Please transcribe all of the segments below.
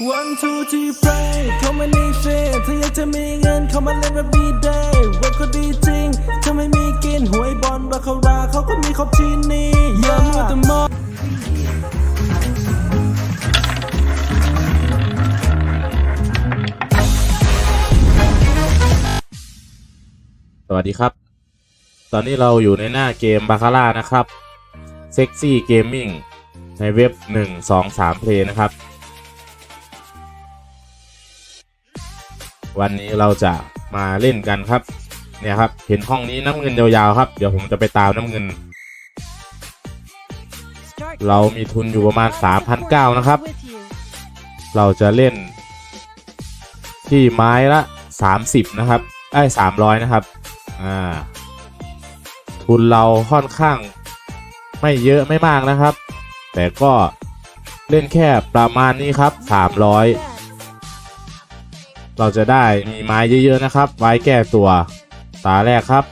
One two three pray เขาไม่ได้เฟถ้าอยากจะมีเงินเข้ามาเล่นแบบ every day เว็บก็ดีจริงถ้าไม่มีกินหวยบอลบาคาราเขาก็มีครบที่นี่อย่ามัวแต่มองสวัสดีครับ ตอนนี้เราอยู่ในหน้าเกมบาคาร่านะครับ Sexy Gaming ในเว็บ 1 2 3 Play นะครับ วันนี้เราจะมาเล่นกันครับ เนี่ยครับ เห็นห้องนี้น้ำเงินยาวๆครับ เดี๋ยวผมจะไปตามน้ำเงิน เรามีทุนอยู่ประมาณ 3,900 นะครับ เราจะเล่น ที่ไม้ละ 30 นะครับไอ้300 นะครับ อ่า ทุนเราค่อนข้างไม่เยอะไม่มากนะครับ แต่ก็เล่นแค่ประมาณนี้ครับ 300 เราจะได้มีไม้เยอะๆนะครับ ไว้แก้ตัว ตาแรกครับ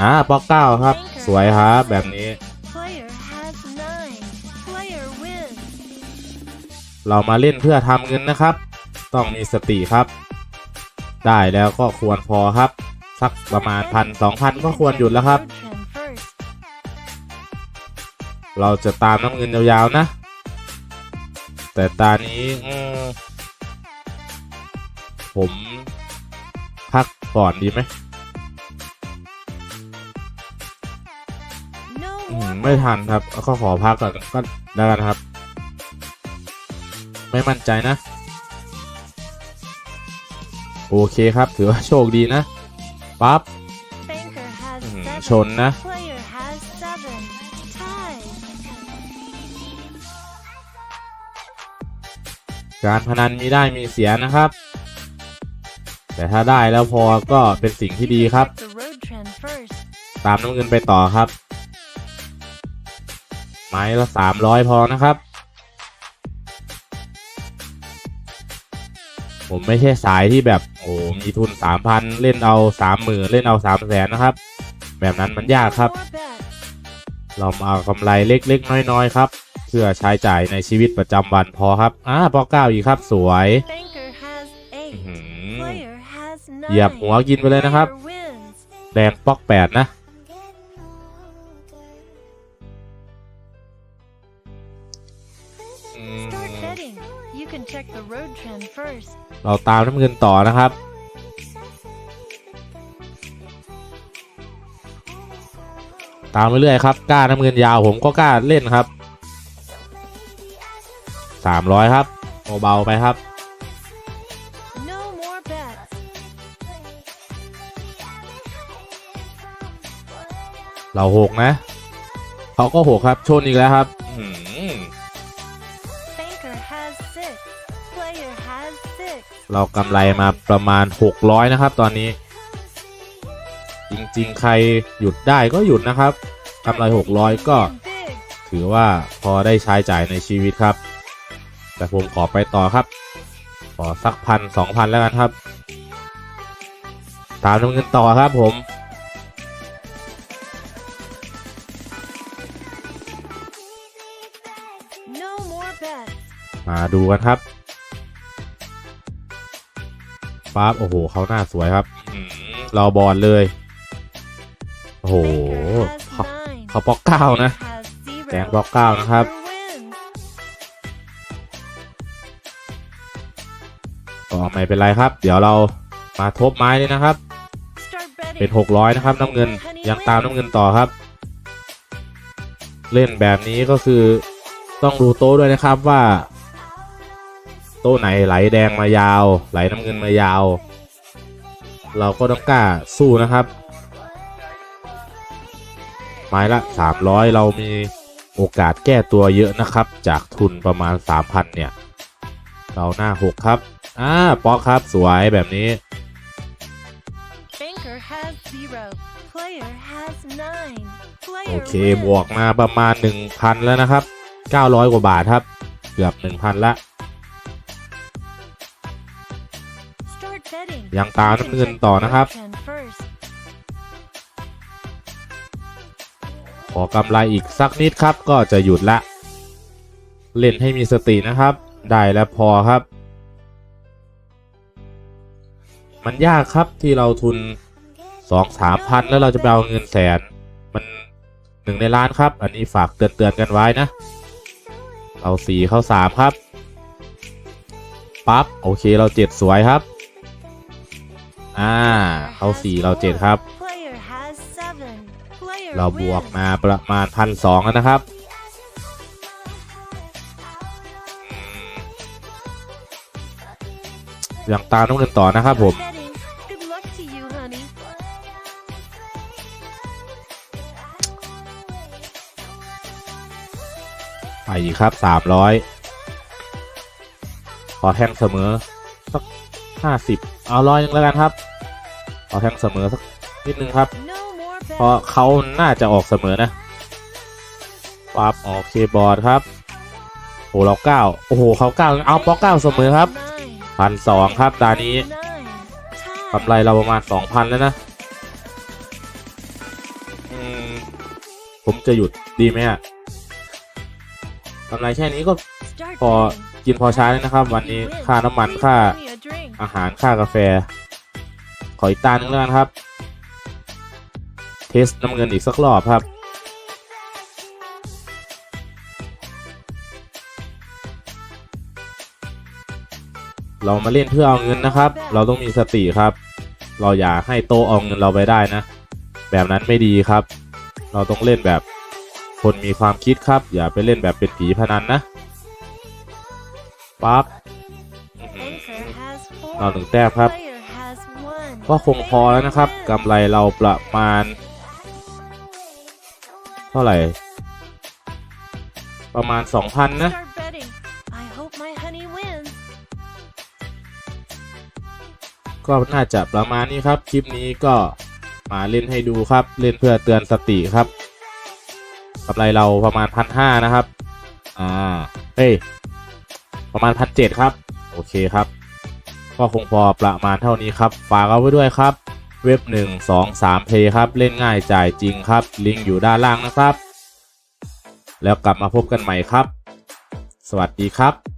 อ่าป๊อกเก้าครับ สวยครับแบบนี้ Player has nine. Player wins. เรามาเล่นเพื่อทำเงินนะครับ ต้องมีสติครับ ได้แล้วก็ควรพอครับ สักประมาณพันสองพันก็ควรหยุดแล้วครับ Road trend first. เราจะตามน้ำเงินยาวๆนะ แต่ตานี้อืม ผมพักก่อนดีไหม No อืม more ไม่ทันครับก็ขอพักก่อนก็ได้กันครับ ไม่มั่นใจนะ โอเคครับ ถือว่าโชคดีนะปั๊บ Banker has อื้อหือ seven. ชนนะ Player has seven. Tie. การพนันมีได้มีเสียนะครับ แต่ถ้าได้แล้วพอก็เป็นสิ่งที่ดีครับ ตามน้ำเงินไปต่อครับ ไม้ละสามร้อยพอนะครับ ผมไม่ใช่สายที่แบบโอ้มีทุนสามพันเล่นเอาสามหมื่นเล่นเอาสามแสนนะครับ แบบนั้นมันยากครับ เรามาเอากำไรเล็กๆน้อยๆครับ เพื่อใช้จ่ายในชีวิตประจำวันพอครับอ่าปอเก้าอีกครับสวย เหยียบ nine. หัวกินไปเลยนะครับ Player wins. แดงปอกแปดนะอืม Start betting. You can check the road trend first. เราตามน้ำเงินต่อนะครับตามไปเรื่อยครับกล้าน้ำเงินยาวผมก็กล้าเล่นครับสามร้อยครับเบาๆไปครับ เราหกนะเขาก็หกครับชนอีกแล้วครับอื้อหือ Banker has six. Player has six. เรากำไรมาประมาณ 600 นะครับ ตอนนี้ จริงๆ ใครหยุดได้ก็หยุดนะครับกำไร 600 ก็ Big. ถือว่าพอได้ใช้จ่ายในชีวิตครับ แต่ผมขอไปต่อครับ ขอสักพันสองพันแล้วกันครับ ตามน้ำเงินต่อครับผม มาดูกันครับปั๊บโอ้โหเขาหน้าสวยครับอื้อหือรอบอลเลย โอ้โห Banker เขา has nine. เขาปอกเก้านะ Has zero. แดงบล็อกเก้านะครับ Player wins. ก็ไม่เป็นไรครับ เดี๋ยวเรามาทบไม้เลยนะครับ Start betting. เป็น600นะครับน้ำเงินยังตามน้ำเงินต่อครับ เล่นแบบนี้ก็คือต้องดูโต๊ะด้วยนะครับว่าโต๊ะไหนไหลแดงมายาว ไหลน้ำเงินมายาว เราก็ต้องกล้าสู้นะครับ ไม้ละ 300 เรามีโอกาสแก้ตัวเยอะนะครับ จากทุนประมาณ 3,000 เนี่ย เราหน้า 6 ครับ อ่าป๊อกครับสวยแบบนี้ Banker has zero. Player has nine. โอ Player เค wins. บวกมาประมาณ 1,000 แล้วนะครับ 900 กว่าบาทครับ เกือบ 1,000 ละ ยังตามน้ำเงินต่อนะครับ ขอกำไรอีกสักนิดครับ ก็จะหยุดละ เล่นให้มีสตินะครับ ได้แล้วพอครับ มันยากครับที่เราทุนสองสามพันแล้วเราจะไปเอาเงินแสน มันหนึ่งในล้านครับ อันนี้ฝากเตือนๆกันไว้นะเราสี่เข้าสามครับ ปั๊บ โอเคเราเจ็ดสวยครับ อ่า เข้าสี่เราเจ็ดครับ Player has seven. Player เราบวก wins. มาประมาณพันสองแล้วนะครับอืมยังตามน้ำเงินต่อนะครับผม Start betting. Good luck to you, honey. ไปอีกครับสามร้อยขอแทงเสมอสัก ห้าสิบเอาร้อยนึงแล้วกันครับขอแทงเสมอสักนิดนึงครับ เพราะเขาน่าจะออกเสมอนะปั๊บโอกเคบอร์ดครับโอ้เราเก้าโอ้โหเขาเก้าเอาป๊อกเก้าเสมอครับพันสองครับตานี้กำไรเราประมาณสองพันแล้วนะผมจะหยุดดีไหมอะกำไรแค่นี้ก็พอกินพอใช้แล้วนะครับ วันนี้ค่าน้ำมันค่า อาหารค่ากาแฟ ขออีกตาหนึ่งแล้วกันครับ เทสน้ำเงินอีกสักรอบครับ เรามาเล่นเพื่อเอาเงินนะครับ เราต้องมีสติครับ เราอย่าให้โตเอาเงินเราไปได้นะ แบบนั้นไม่ดีครับ เราต้องเล่นแบบคนมีความคิดครับ อย่าไปเล่นแบบเป็นผีพนันนะปั๊บ อหือ Anchor has four. เราหนึ่งแต้มครับ ก็คงพอแล้วนะครับกำไรเราประมาณ เท่าไหร่ ประมาณ 2,000 นะก็น่าจะประมาณนี้ครับ คลิปนี้ก็มาเล่นให้ดูครับ เล่นเพื่อเตือนสติครับกำไรเราประมาณพันห้านะครับ อ่า เฮ้ย ประมาณพันเจ็ดครับ โอเคครับ ก็คงพอประมาณเท่านี้ครับ ฝากเอาไว้ด้วยครับ เว็บ 1 2 3เพย์ครับ เล่นง่ายจ่ายจริงครับ ลิงก์อยู่ด้านล่างนะครับ แล้วกลับมาพบกันใหม่ครับ สวัสดีครับ